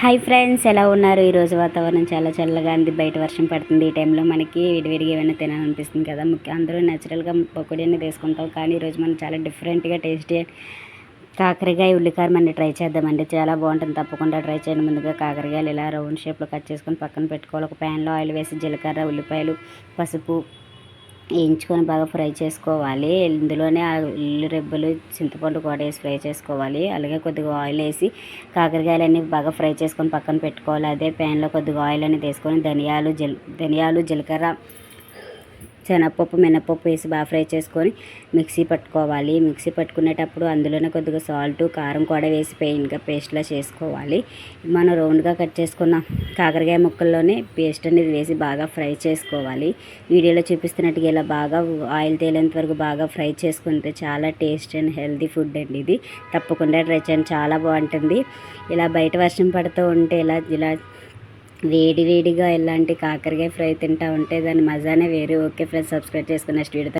Hi friends ఎలా ఉన్నారు? ఈరోజు వాతావరణం చాలా చల్లగా ఉంది. బయట వర్షం పడుతుంది. ఈ టైంలో మనకి విడివిడిగా ఏమైనా తినాలనిపిస్తుంది కదా. ముఖ్య అందరూ న్యాచురల్గా పకోడీ అనేది వేసుకుంటాం కానీ ఈరోజు మనం చాలా డిఫరెంట్గా టేస్టీ కాకరకాయ ఉల్లికారం మనం ట్రై చేద్దామండి. చాలా బాగుంటుంది. తప్పకుండా ట్రై చేయండి. ముందుగా కాకరకాయలు ఇలా రౌండ్ షేప్లో కట్ చేసుకొని పక్కన పెట్టుకోవాలి. ఒక ప్యాన్లో ఆయిల్ వేసి జీలకర్ర ఉల్లిపాయలు పసుపు వేయించుకొని బాగా ఫ్రై చేసుకోవాలి. ఇందులోనే ఆ ఉల్లి రెబ్బలు చింతపండు కూడా వేసి ఫ్రై చేసుకోవాలి. అలాగే కొద్దిగా ఆయిల్ వేసి కాకరకాయలన్నీ బాగా ఫ్రై చేసుకొని పక్కన పెట్టుకోవాలి. అదే ప్యాన్లో కొద్దిగా ఆయిల్ అనేది వేసుకొని ధనియాలు జీల ధనియాలు జీలకర్ర శనగపప్పు మినపప్పు వేసి బాగా ఫ్రై చేసుకొని మిక్సీ పట్టుకోవాలి. మిక్సీ పట్టుకునేటప్పుడు అందులోనే కొద్దిగా సాల్ట్ కారం కూడా వేసి పెయిన్గా పేస్ట్లా చేసుకోవాలి. మనం రౌండ్గా కట్ చేసుకున్న కాకరకాయ ముక్కల్లోనే పేస్ట్ అనేది వేసి బాగా ఫ్రై చేసుకోవాలి. వీడియోలో చూపిస్తున్నట్టుగా ఇలా బాగా ఆయిల్ తేలేంత వరకు బాగా ఫ్రై చేసుకుంటే చాలా టేస్ట్ అండ్ హెల్తీ ఫుడ్ అండి ఇది. తప్పకుండా ట్రై చేయండి. చాలా బాగుంటుంది. ఇలా బయట వర్షం పడుతూ ఉంటే ఇలా ఇలా వేడి వేడిగా ఇలాంటి కాకరకాయ ఫ్రై తింటా ఉంటే దాని మజానే వేరు. ఓకే ఫ్రెండ్స్ సబ్స్క్రైబ్ చేసుకుని నెక్స్ట్ వీడియో